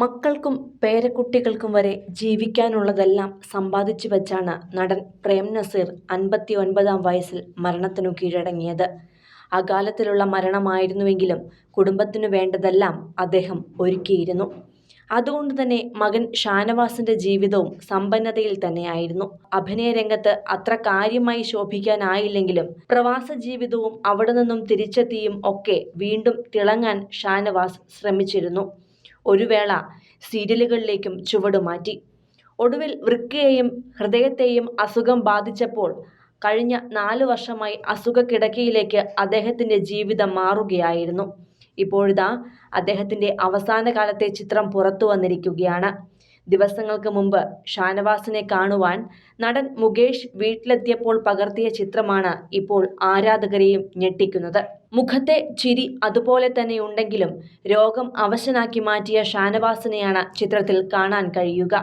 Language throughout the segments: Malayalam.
മക്കൾക്കും പേരക്കുട്ടികൾക്കും വരെ ജീവിക്കാനുള്ളതെല്ലാം സമ്പാദിച്ചു വച്ചാണ് നടൻ പ്രേം നസീർ അൻപത്തി ഒൻപതാം വയസ്സിൽ മരണത്തിനു കീഴടങ്ങിയത്. അകാലത്തിലുള്ള മരണമായിരുന്നുവെങ്കിലും കുടുംബത്തിനു വേണ്ടതെല്ലാം അദ്ദേഹം ഒരുക്കിയിരുന്നു. അതുകൊണ്ട് തന്നെ മകൻ ഷാനവാസിന്റെ ജീവിതവും സമ്പന്നതയിൽ തന്നെയായിരുന്നു. അഭിനയ രംഗത്ത് അത്ര കാര്യമായി ശോഭിക്കാനായില്ലെങ്കിലും പ്രവാസ ജീവിതവും അവിടെ നിന്നും തിരിച്ചെത്തിയും ഒക്കെ വീണ്ടും തിളങ്ങാൻ ഷാനവാസ് ശ്രമിച്ചിരുന്നു. ഒരു വേള സീരിയലുകളിലേക്കും ചുവടുമാറ്റി ഒടുവിൽ വൃക്കയെയും ഹൃദയത്തെയും അസുഖം ബാധിച്ചപ്പോൾ കഴിഞ്ഞ നാല് വർഷമായി അസുഖ അസുഖക്കിടക്കയിലേക്ക് അദ്ദേഹത്തിന്റെ ജീവിതം മാറുകയായിരുന്നു. ഇപ്പോഴിതാ അദ്ദേഹത്തിന്റെ അവസാന കാലത്തെ ചിത്രം പുറത്തു വന്നിരിക്കുകയാണ്. ദിവസങ്ങൾക്ക് മുമ്പ് ഷാനവാസിനെ കാണുവാൻ നടൻ മുകേഷ് വീട്ടിലെത്തിയപ്പോൾ പകർത്തിയ ചിത്രമാണ് ഇപ്പോൾ ആരാധകരെയും ഞെട്ടിക്കുന്നത്. മുഖത്തെ ചിരി അതുപോലെ തന്നെ ഉണ്ടെങ്കിലും രോഗം അവശനാക്കി മാറ്റിയ ഷാനവാസിനെയാണ് ചിത്രത്തിൽ കാണാൻ കഴിയുക.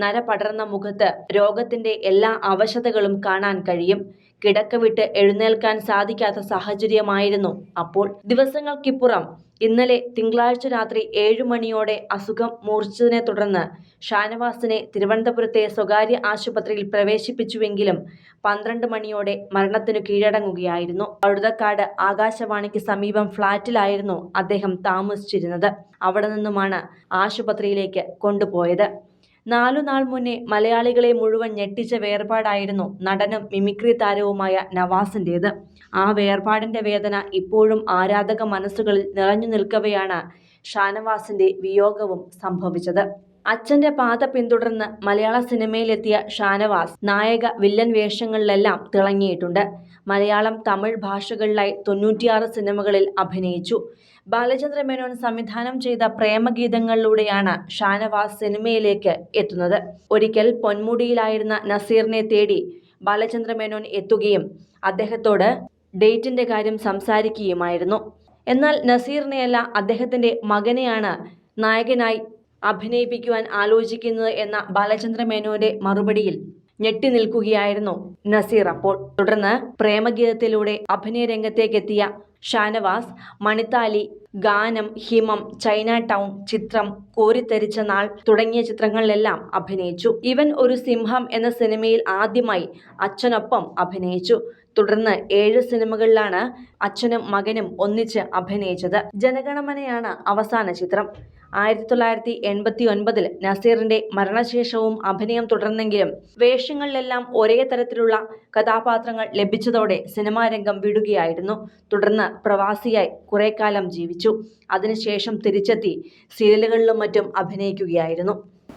നര പടർന്ന മുഖത്ത് രോഗത്തിന്റെ എല്ലാ അവശതകളും കാണാൻ കഴിയും. കിടക്ക വിട്ട് എഴുന്നേൽക്കാൻ സാധിക്കാത്ത സാഹചര്യമായിരുന്നു അപ്പോൾ. ദിവസങ്ങൾക്കിപ്പുറം ഇന്നലെ തിങ്കളാഴ്ച രാത്രി ഏഴു മണിയോടെ അസുഖം മൂർച്ഛിച്ചതിനെ തുടർന്ന് ഷാനവാസിനെ തിരുവനന്തപുരത്തെ സ്വകാര്യ ആശുപത്രിയിൽ പ്രവേശിപ്പിച്ചുവെങ്കിലും പന്ത്രണ്ട് മണിയോടെ മരണത്തിനു കീഴടങ്ങുകയായിരുന്നു. അഴുതക്കാട് ആകാശവാണിക്ക് സമീപം ഫ്ളാറ്റിലായിരുന്നു അദ്ദേഹം താമസിച്ചിരുന്നത്. അവിടെ നിന്നുമാണ് ആശുപത്രിയിലേക്ക് കൊണ്ടുപോയത്. നാലു നാൾ മുന്നേ മലയാളികളെ മുഴുവൻ ഞെട്ടിച്ച വേർപാടായിരുന്നു നടനും മിമിക്രി താരവുമായ നവാസിന്റേത് ആ വേർപാടിന്റെ വേദന ഇപ്പോഴും ആരാധക മനസ്സുകളിൽ നിറഞ്ഞു നിൽക്കവെയാണ് ഷാനവാസിന്റെ വിയോഗവും സംഭവിച്ചത്. അച്ഛന്റെ പാത പിന്തുടർന്ന് മലയാള സിനിമയിലെത്തിയ ഷാനവാസ് നായക വില്ലൻ വേഷങ്ങളിലെല്ലാം തിളങ്ങിയിട്ടുണ്ട്. മലയാളം തമിഴ് ഭാഷകളിലായി തൊണ്ണൂറ്റിയാറ് സിനിമകളിൽ അഭിനയിച്ചു. ബാലചന്ദ്ര മേനോൻ സംവിധാനം ചെയ്ത പ്രേമഗീതങ്ങളിലൂടെയാണ് ഷാനവാസ് സിനിമയിലേക്ക് എത്തുന്നത്. ഒരിക്കൽ പൊന്മുടിയിലായിരുന്ന നസീറിനെ തേടി ബാലചന്ദ്ര മേനോൻ എത്തുകയും അദ്ദേഹത്തോട് ഡേറ്റിന്റെ കാര്യം സംസാരിക്കുകയുമായിരുന്നു. എന്നാൽ നസീറിനെയല്ല അദ്ദേഹത്തിന്റെ മകനെയാണ് നായകനായി അഭിനയിപ്പിക്കുവാൻ ആലോചിക്കുന്നത് എന്ന ബാലചന്ദ്ര മേനോന്റെ മറുപടിയിൽ ഞെട്ടി നിൽക്കുകയായിരുന്നു നസീർ അപ്പോൾ. തുടർന്ന് പ്രേമഗീതത്തിലൂടെ അഭിനയ രംഗത്തേക്കെത്തിയ ഷാനവാസ് മണിത്താലി ഗാനം ഹിമം ചൈന ടൗൺ ചിത്രം കോരിത്തരിച്ച നാൾ തുടങ്ങിയ ചിത്രങ്ങളിലെല്ലാം അഭിനയിച്ചു. ഇവൻ ഒരു സിംഹം എന്ന സിനിമയിൽ ആദ്യമായി അച്ഛനൊപ്പം അഭിനയിച്ചു. തുടർന്ന് ഏഴ് സിനിമകളിലാണ് അച്ഛനും മകനും ഒന്നിച്ച് അഭിനയിച്ചത്. ജനഗണമനയാണ് അവസാന ചിത്രം. ആയിരത്തി തൊള്ളായിരത്തി എൺപത്തി ഒൻപതിൽ നസീറിന്റെ മരണശേഷവും അഭിനയം തുടർന്നെങ്കിലും വേഷങ്ങളിലെല്ലാം ഒരേ തരത്തിലുള്ള കഥാപാത്രങ്ങൾ ലഭിച്ചതോടെ സിനിമാ രംഗം വിടുകയായിരുന്നു. തുടർന്ന് പ്രവാസിയായി കുറെ കാലം ജീവിച്ചു. അതിനുശേഷം തിരിച്ചെത്തി സീരിയലുകളിലും മറ്റും അഭിനയിക്കുകയായിരുന്നു.